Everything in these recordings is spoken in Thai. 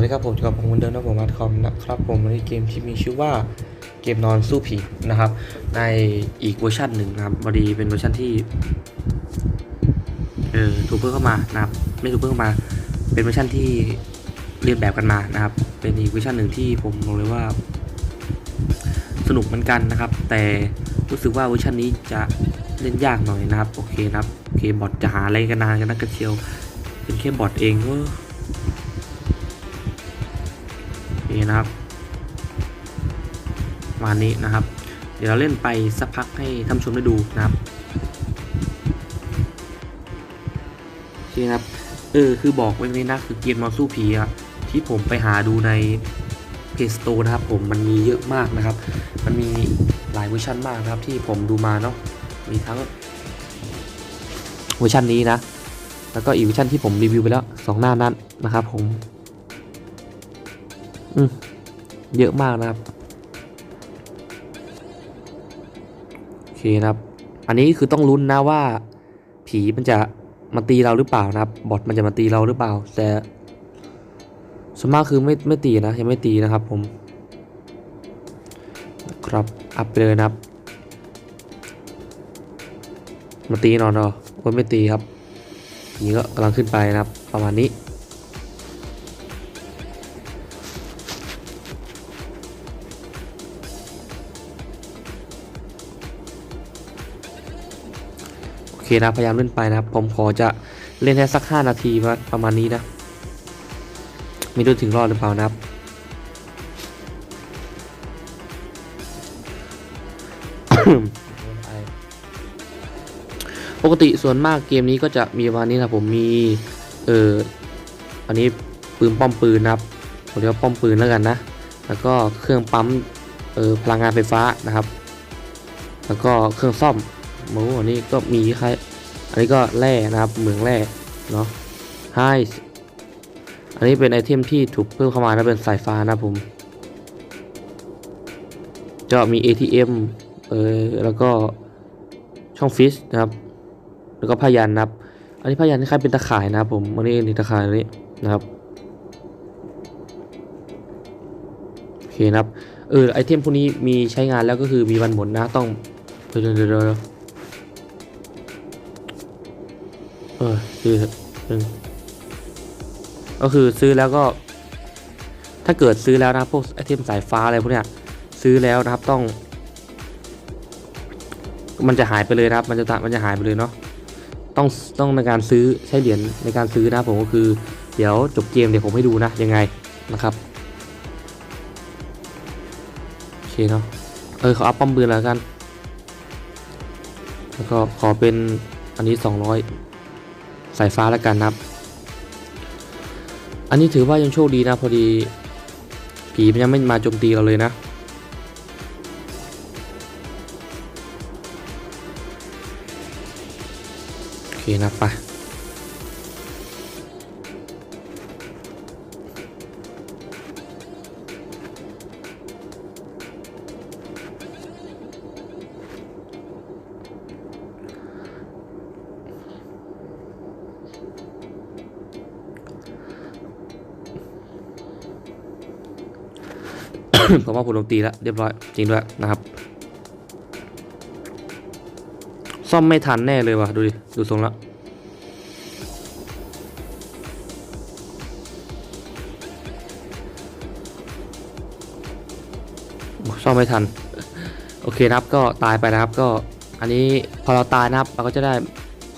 วัสดีครับผมกับผมเหมือนเดิมนะผมมาร์คอมนะครับผมในเกมที่มีชื่อว่าเกมนอนสู้ผีนะครับ ในอีกเวอร์ชันหนึ่งนะครับพอดีเป็นเวอร์ชันที่เออถูกเพิ่มเข้ามานะครับไม่ถูกเพิ่มเข้ามาเป็นเวอร์ชันที่เรียนแบบกันมานะครับ เป็นอีกเวอร์ชันหนึ่งที่ผมบอกเลยว่า สนุกเหมือนกันนะครับ แต่รู้สึกว่าเวอร์ชันนี้จะเล่นยากหน่อยนะครับโอเคนะครับโอเคบอทจะหาอะไรกันนานกันนักกระเชียว เป็นแค่บอทเองก็ นี่นะครับมานี้นะครับ เดี๋ยวเราเล่นไปสักพักให้ท่านชมได้ดูนะครับโอเคครับเออคือบอกไว้เลยนะคือเกมมาสู้ผีอะที่ผมไปหาดูในเพจสโตร์นะครับผมมันมีเยอะมากนะครับ มันมีหลายเวอร์ชันมากนะครับที่ผมดูมาเนาะมีทั้งเวอร์ชันนี้นะ แล้วก็อีกเวอร์ชันที่ผมรีวิวไปแล้วสองหน้านั้นนะครับผม เยอะมากนะครับ โอเคนะครับ อันนี้คือต้องลุ้นนะว่า ผีมันจะมาตีเราหรือเปล่านะครับ บอทมันจะมาตีเราหรือเปล่า แต่ส่วนมากคือไม่ไม่ตีนะยังไม่ตีนะครับผม ครับ อัพไปเลยนะครับ มาตีนอนเหรอโอ้ไม่ตีครับผีก็กำลังขึ้นไปนะครับ ประมาณนี้ เคนะพยายามเล่นไปนะครับ ผมขอจะเล่นแค่สัก 5 นาทีประมาณนี้นะ ไม่รู้ถึงรอดหรือเปล่านะครับ ปกติส่วนมากเกมนี้ก็จะมีประมาณนี้นะผมมี เอออันนี้ปืนป้อมปืนนะครับผมเรียกว่าป้อมปืนแล้วกันนะ แล้วก็เครื่องปั๊ม เออพลังงานไฟฟ้านะครับ แล้วก็เครื่องซ่อม โอ้อันนี้ก็มีคล้ายอันนี้ก็แร่นะครับเหมืองแร่เนาะไฮอันนี้เป็นไอเทมที่ถูกเพิ่มเข้ามานะเป็นสายฟ้านะผมจะมี ATM เออแล้วก็ช่องฟิชนะครับ แล้วก็พยันนะครับอันนี้พยันคล้ายเป็นตะข่ายนะครับผมอันนี้นี่ตะข่ายอันนี้นะครับโอเคนะครับเออไอเทมพวกนี้มีใช้งานแล้วก็คือมีวันหมดนะต้องเดี๋ยวเดี๋ยว เออซื้อซึ่งก็คือซื้อแล้วก็ ถ้าเกิดซื้อแล้วนะพวกไอเทมสายฟ้าอะไรพวกเนี้ยซื้อแล้วนะครับต้อง มันจะหายไปเลยนะครับ มันจะตะมันจะหายไปเลยเนาะต้องต้องในการซื้อใช้เหรียญในการซื้อนะผมก็คือ เดี๋ยวจบเกมเดี๋ยวผมให้ดูนะยังไงนะครับโอเคเนาะเออขาอัพป้อมปืนแล้วกัน แล้วก็ขอเป็นอันนี้ 200 สายฟ้าแล้วกันนะครับ อันนี้ถือว่ายังโชคดีนะพอดี ผีมันยังไม่มาโจมตีเราเลยนะโอเคนะไป ผมว่าผมลงตีแล้วเรียบร้อยจริงด้วยนะครับ ซ่อมไม่ทันแน่เลยว่ะดูดิดูทรงแล้วซ่อมไม่ทัน โอเคนะครับก็ตายไปนะครับก็อันนี้พอเราตายนะครับเราก็จะได้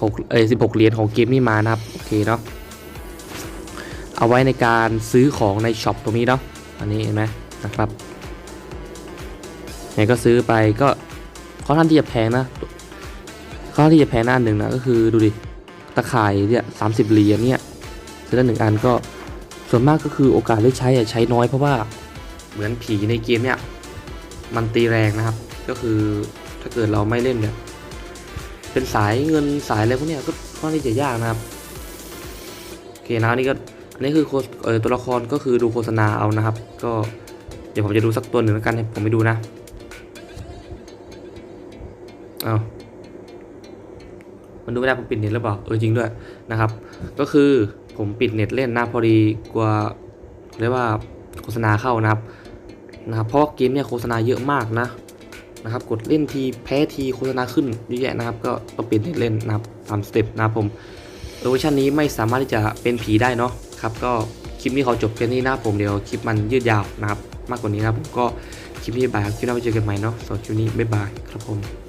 หกเอ้สิบหกเหรียญของเกมนี้มานะครับโอเคเนาะเอาไว้ในการซื้อของในช็อปตรงนี้เนาะอันนี้เห็นไหม นะครับไหนก็ซื้อไปก็ค่อนข้างที่จะแพงนะข้อที่จะแพ้หน้าหนึ่งนะก็คือดูดิตะข่ายเนี่ยสามสิบเหรียญเนี่ยซื้อได้หนึ่งอันก็ส่วนมากก็คือโอกาสได้ใช้อะใช้น้อยเพราะว่าเหมือนผีในเกมเนี่ยมันตีแรงนะครับ ก็คือถ้าเกิดเราไม่เล่นเนี่ยเป็นสายเงินสายอะไรพวกเนี้ยก็ค่อนข้างจะยากนะครับโอเคนะอันนี่ก็อันนี้คือโฆษเออตัวละครก็คือดูโฆษณาเอานะครับ ก็ เดี๋ยวผมจะดูสักตัวหนึ่งแล้วกันให้ผมไปดูนะ เอามันดูไม่ได้ผมปิดเน็ตหรือเปล่า เออจริงด้วยนะครับ ก็คือผมปิดเน็ตเล่นนะพอดีกลัวเรียกว่าโฆษณาเข้านะครับ นะครับ เพราะเกมเนี่ยโฆษณาเยอะมากนะนะครับ กดเล่นทีแพ้ทีโฆษณาขึ้นเยอะแยะนะครับ ก็ต้องเปลี่ยนเล่นนะครับตามสเต็ปนะครับผมเวอร์ชันนี้ไม่สามารถที่จะเป็นผีได้เนาะครับ ก็คลิปนี้ขอจบแค่นี้นะผมเดี๋ยวคลิปมันยืดยาวนะครับ มากกว่านี้ครับผมก็คลิปนี้บายบายครับคลิปหน้าไปเจอกันใหม่เนาะสำหรับคลิปนี้บ๊ายบายครับผม